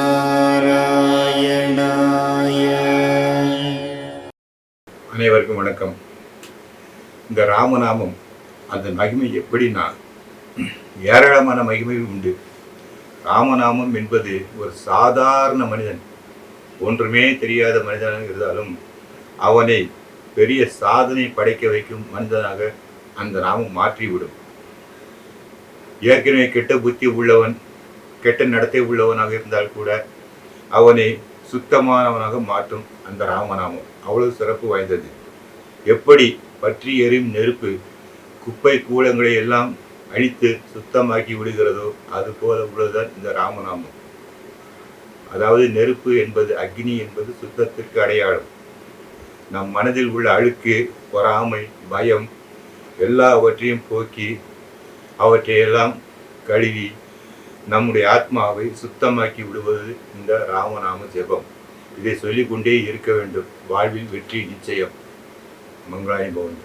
நாராயணாய அனைவருக்கும் வணக்கம். இந்த ராமநாமம் அந்த மகிமை எப்படின்னா ஏராளமான மகிமை உண்டு. ராமநாமம் என்பது ஒரு சாதாரண மனிதன் ஒன்றுமே தெரியாத மனிதனாக இருந்தாலும் அவனை பெரிய சாதனை படைக்க வைக்கும் மனிதனாக அந்த நாமம் மாற்றிவிடும். ஏற்கனவே கெட்ட புத்தி உள்ளவன் கெட்ட நடத்தை உள்ளவனாக இருந்தால் கூட அவனை சுத்தமானவனாக மாற்றும் அந்த ராமநாமம். அவ்வளவு சிறப்பு வாய்ந்தது. எப்படி பற்றி எறியும் நெருப்பு குப்பை கூலங்களை எல்லாம் அழித்து சுத்தமாக்கி விடுகிறதோ அது போல உள்ளதுதான் இந்த ராமநாமம். அதாவது நெருப்பு என்பது அக்னி என்பது சுத்தத்திற்கு அடையாளம். நம் மனதில் உள்ள அழுக்கு பொறாமை பயம் எல்லாவற்றையும் போக்கி அவற்றையெல்லாம் கழுவி நம்முடைய ஆத்மாவை சுத்தமாக்கி விடுவது இந்த ராமநாம ஜெபம். இதை சொல்லிக்கொண்டே இருக்க வேண்டும். வாழ்வில் வெற்றி நிச்சயம். மங்களாயம் பவன்.